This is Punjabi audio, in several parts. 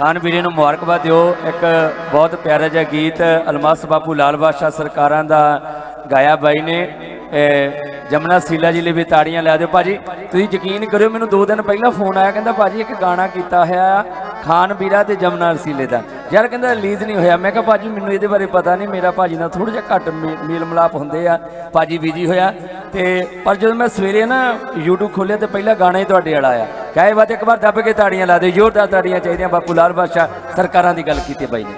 ਖਾਨ ਵੀਰੇ ਨੂੰ ਮੁਬਾਰਕਬਾਦ ਦਿਓ। ਇੱਕ ਬਹੁਤ ਪਿਆਰਾ ਜਿਹਾ ਗੀਤ ਅਲਮਾਸ ਬਾਪੂ ਲਾਲ ਬਾਦਸ਼ਾਹ ਸਰਕਾਰਾਂ ਦਾ ਗਾਇਆ ਬਾਈ ਨੇ। ਇਹ ਜਮਨਾ ਸੀਲਾ ਜੀ ਲਈ ਵੀ ਤਾੜੀਆਂ ਲਾ ਦਿਓ। ਭਾਜੀ, ਤੁਸੀਂ ਯਕੀਨ ਕਰਿਓ, ਮੈਨੂੰ 2 ਦਿਨ ਪਹਿਲਾਂ ਫੋਨ ਆਇਆ, ਕਹਿੰਦਾ ਭਾਜੀ ਇੱਕ ਗਾਣਾ ਕੀਤਾ ਹੋਇਆ ਆ ਖਾਨ ਵੀਰਾ ਤੇ ਜਮਨਾ ਸੀਲੇ ਦਾ। ਯਾਰ ਕਹਿੰਦਾ ਰਿਲੀਜ਼ ਨਹੀਂ ਹੋਇਆ। ਮੈਂ ਕਿਹਾ ਭਾਜੀ, ਮੈਨੂੰ ਇਹਦੇ ਬਾਰੇ ਪਤਾ ਨਹੀਂ। ਮੇਰਾ ਭਾਜੀ ਨਾਲ ਥੋੜਾ ਜਿਹਾ ਘੱਟ ਮੇਲ ਮਿਲਾਪ ਹੁੰਦੇ ਆ। ਭਾਜੀ ਬੀਜੀ ਹੋਇਆ। ਤੇ ਪਰ ਜਦੋਂ ਮੈਂ ਸਵੇਰੇ ਨਾ YouTube ਖੋਲ੍ਹਿਆ ਤੇ ਪਹਿਲਾ ਗਾਣਾ ਹੀ ਤੁਹਾਡੇ ਵਾਲਾ ਆਇਆ। ਕਹੇ ਬਾਤ ਇੱਕ ਵਾਰ ਦੱਬ ਕੇ ਤਾੜੀਆਂ ਲਾ ਦੇ ਜ਼ੋਰਦਾਰ ਤਾੜੀਆਂ ਚਾਹੀਦੀਆਂ, ਬਾਪੂ ਲਾਲ ਬਾਦਸ਼ਾਹ ਸਰਕਾਰਾਂ ਦੀ ਗੱਲ ਕੀਤੀ ਬਾਈ ਨੇ।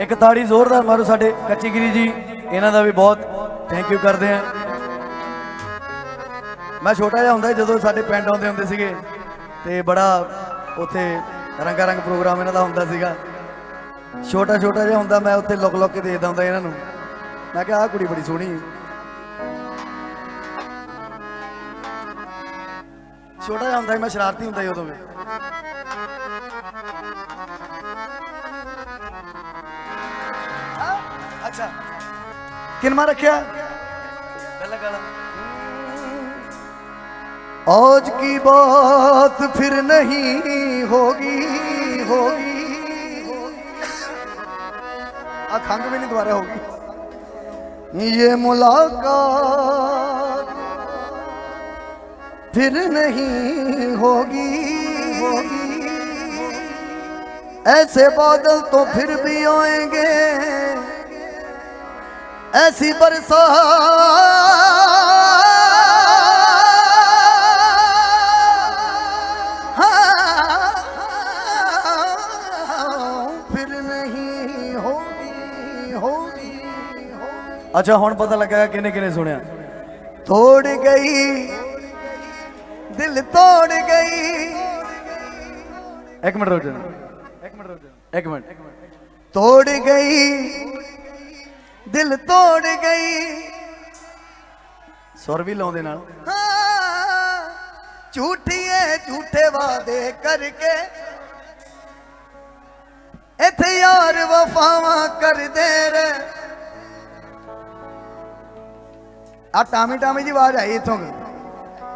ਇੱਕ ਤਾੜੀ ਜ਼ੋਰਦਾਰ ਮਾਰੋ ਸਾਡੇ ਕੱਚੀ ਗਿਰੀ ਜੀ, ਇਹਨਾਂ ਦਾ ਵੀ ਬਹੁਤ ਥੈਂਕ ਯੂ ਕਰਦੇ ਆ ਮੈਂ ਛੋਟਾ ਜਿਹਾ ਹੁੰਦਾ ਜਦੋਂ ਸਾਡੇ ਪਿੰਡ ਆਉਂਦੇ ਹੁੰਦੇ ਸੀਗੇ, ਤੇ ਬੜਾ ਉੱਥੇ ਰੰਗਾ ਰੰਗ ਪ੍ਰੋਗਰਾਮ ਇਹਨਾਂ ਦਾ ਹੁੰਦਾ ਸੀਗਾ। ਛੋਟਾ ਛੋਟਾ ਜਿਹਾ ਹੁੰਦਾ, ਮੈਂ ਉੱਥੇ ਲੁਕ ਲੁਕ ਕੇ ਦੇਖਦਾ ਹੁੰਦਾ ਇਹਨਾਂ ਨੂੰ। ਮੈਂ ਕਿਹਾ ਆਹ ਕੁੜੀ ਬੜੀ ਸੋਹਣੀ ਹੈ। ਛੋਟਾ ਜਿਹਾ ਹੁੰਦਾ ਸੀ ਮੈਂ ਸ਼ਰਾਰਤੀ ਹੁੰਦਾ ਸੀ ਉਦੋਂ ਵੀ अच्छा किनमा रखा गला गला आज की बात फिर नहीं होगी होगी आ खंग भी नहीं दोबारा होगी ये मुलाकात फिर नहीं होगी होगी ऐसे बादल तो फिर भी आएंगे ऐसी बरसात हाँ, फिर नहीं होगी होगी अच्छा हूं पता लगा किने किने सुनिया थोड़ी गई ਦਿਲ ਤੋੜ ਗਈ। ਇੱਕ ਮਿੰਟ ਰੁਕ ਜਾ। ਇੱਕ ਮਿੰਟ। ਰੁਕ ਜਾ ਇੱਕ ਮਿੰਟ ਤੋੜ ਗਈ। ਦਿਲ ਤੋੜ ਗਈ। ਸੁਰ ਵੀ ਲਾਉਂਦੇ ਨਾਲ। ਝੂਠੀਏ ਝੂਠੇ ਵਾਦੇ ਕਰਕੇ। ਇੱਥੇ ਯਾਰ ਵਫਾਵਾਂ ਕਰਦੇ ਰੇ ਆ ਟਾਮੀ ਟਾਮੀ ਦੀ ਆਵਾਜ਼ ਆਈ ਇੱਥੋਂ।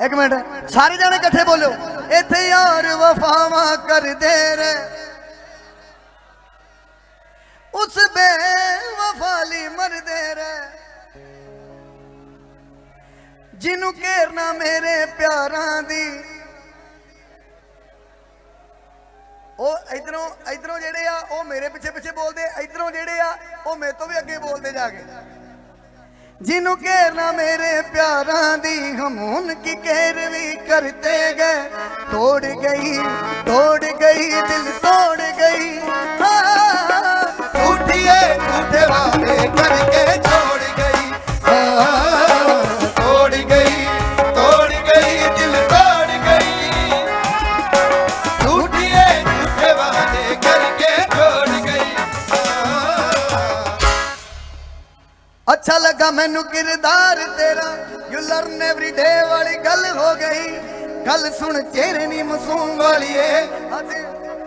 ਇੱਕ ਮਿੰਟ, ਸਾਰੇ ਜਾਣੇ ਇਕੱਠੇ ਬੋਲੋ ਇੱਥੇ ਯਾਰ ਵਫਾਵਾਂ ਕਰਦੇ ਰੇ ਉਸ ਬੇਵਫਾਲੀ ਮਰਦੇ ਰਹਿ। ਜਿਹਨੂੰ ਘੇਰਨਾ ਮੇਰੇ ਪਿਆਰਾਂ ਦੀ। ਉਹ ਇਧਰੋਂ ਇਧਰੋਂ ਜਿਹੜੇ ਆ, ਉਹ ਮੇਰੇ ਪਿੱਛੇ ਪਿੱਛੇ ਬੋਲਦੇ, ਇਧਰੋਂ ਜਿਹੜੇ ਆ, ਉਹ ਮੇਰੇ ਤੋਂ ਵੀ ਅੱਗੇ ਬੋਲਦੇ ਜਾ ਕੇ। ਜਿਹਨੂੰ ਘੇਰਨਾ ਮੇਰੇ ਪਿਆਰਾਂ ਦੀ। ਹਮੂਨ ਕੀ ਕਹਿਰ ਵੀ ਕਰਤੇ ਗਏ? ਤੋੜ ਗਈ ਤੋੜ ਗਈ ਦਿਲ ਤੋੜ ਗਈ। ਹਾਂ ਉਠੀਏ ਝੂਠੇ ਵਾਦੇ ਕਰਕੇ ਛੋੜ ਗਈ। ਹਾਂ, ਤੋੜ ਗਈ ਤੋੜ ਗਈ ਦਿਲ ਤੋੜ ਗਈ। ਉਠੀਏ ਝੂਠੇ ਵਾਦੇ ਕਰਕੇ ਛੋੜ ਗਈ। ਹਾਂ। ਅੱਛਾ ਯੂ ਲਰਨ ਐਵਰੀ ਡੇ ਵਾਲੀ ਗੱਲ ਹੋ ਗਈ। ਗੱਲ ਸੁਣ ਚਿਹਰੇ ਨਹੀਂ ਮਾਸੂਮ ਵਾਲੀਏ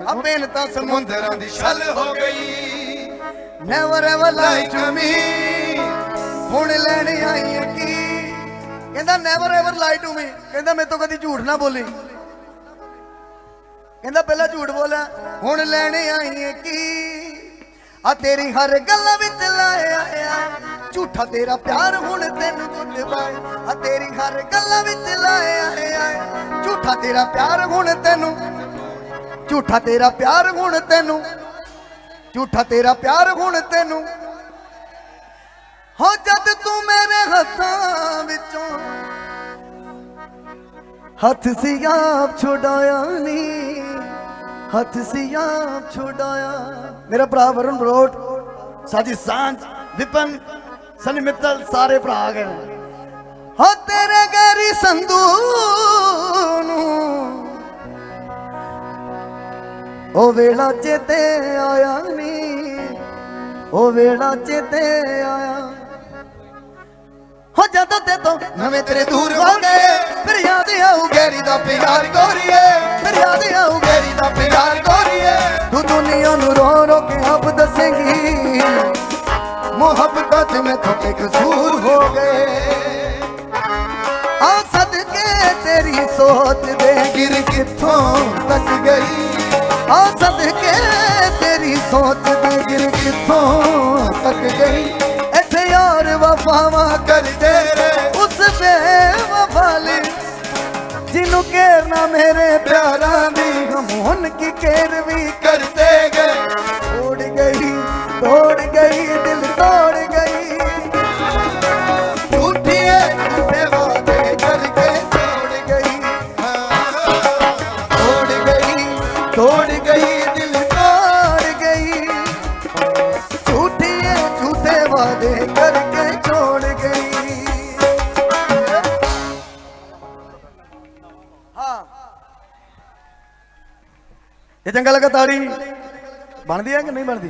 ਆਪੇ ਨ ਤਾਂ ਸਮੁੰਦਰਾਂ ਦੀ ਛਲ ਹੋ ਗਈ। Never ever lie to me ਹੁਣ ਲੈਣ ਆਈ ਹੈ ਕੀ? ਕਹਿੰਦਾ never ever lie to me ਕਹਿੰਦਾ ਮੇਰੇ ਤੋਂ ਕਦੀ ਝੂਠ ਨਾ ਬੋਲੀ। ਕਹਿੰਦਾ, ਪਹਿਲਾਂ ਝੂਠ ਬੋਲਿਆ ਹੁਣ ਲੈਣ ਆਈ ਹੈ ਕੀ? ਆ ਤੇਰੀ ਹਰ ਗੱਲ ਵਿੱਚ ਲਾਇਆ ਆ। ਝੂਠਾ ਤੇਰਾ ਪਿਆਰ ਹੁਣ ਤੈਨੂੰ ਦੁੱਧ ਆ ਤੇਰੀ ਹਰ ਗੱਲ ਵਿੱਚ ਲਾਇਆ ਆ ਝੂਠਾ ਤੇਰਾ ਪਿਆਰ ਹੁਣ ਤੈਨੂੰ, ਝੂਠਾ ਤੇਰਾ ਪਿਆਰ ਹੁਣ ਤੈਨੂੰ, ਝੂਠਾ ਤੇਰਾ ਪਿਆਰ ਹੁਣ ਤੈਨੂੰ। ਹੋ, ਜਦ ਤੂੰ ਮੇਰੇ ਹੱਥਾਂ ਵਿੱਚੋਂ ਹੱਥ ਸੀ ਆਪ ਛੁਡਾਇਆ ਨੀ। ਹੱਥ ਸੀ ਆਪ ਛੁਡਾਇਆ। ਮੇਰਾ ਭਰਾ ਵਰੁਣ ਬਰੋਟ ਸਾਡੀ ਸਾਂਝ ਵਿਪਨ ਸਨੀ ਮਿੱਤਲ ਸਾਰੇ ਭਰਾ ਗਏ ਹੋ ਤੇਰੇ ਗੈਰੀ ਸੰਧੂ ਨੂੰ ਉਹ ਵੇਲਾ ਚੇਤੇ ਆਇਆ ਨੀ। ਉਹ ਵੇਲਾ ਚੇਤੇ ਆਇਆ। ਹੋ ਜਦੋਂ ਤੇ ਤੋਂ ਨਵੇਂ ਤੇਰੇ ਦੂਰ ਹੋ ਗਏ ਫਿਰ ਯਾਦ ਆਊ ਗੈਰੀ ਦਾ ਪਿਆਰ ਗੋਰੀਏ ਫਿਰ ਯਾਦ ਆਊ ਗੈਰੀ ਦਾ ਪਿਆਰ ਗੋਰੀਏ ਤੂੰ ਦੁਨੀਆ ਨੂੰ ਮੁਹੱਬਤਾਂ ਮੈਂ ਥੋੜੇ ਕਸੂਰ ਹੋ ਗਏ। ਆ ਸਦਕੇ ਤੇਰੀ ਸੋਚ ਦੇ ਗਿਰ ਕਿੱਥੋਂ ਤੱਕ ਗਈ? ਆ ਸਦਕੇ ਤੇਰੀ ਸੋਚ ਦੀ ਗਿਰ ਕਿੱਥੋਂ ਤੱਕ ਗਈ? ਇੱਥੇ ਯਾਰ ਵਫਾਵਾਂ ਕਰਦੇ ਰਹੇ, ਉਸ ਬੇਵਫਾ ਜਿਹਨੂੰ ਕੇਰਨਾ ਮੇਰੇ ਪਿਆਰਾਂ ਦੀ, ਹਮ ਹੁਣ ਕੀ ਕੇਰ ਵੀ ਕਰਦੇ ਇਹ ਚੰਗਾ ਲੱਗਾ ਤਾੜੀ। ਬਣਦੀ ਹੈ ਕਿ ਨਹੀਂ ਬਣਦੀ?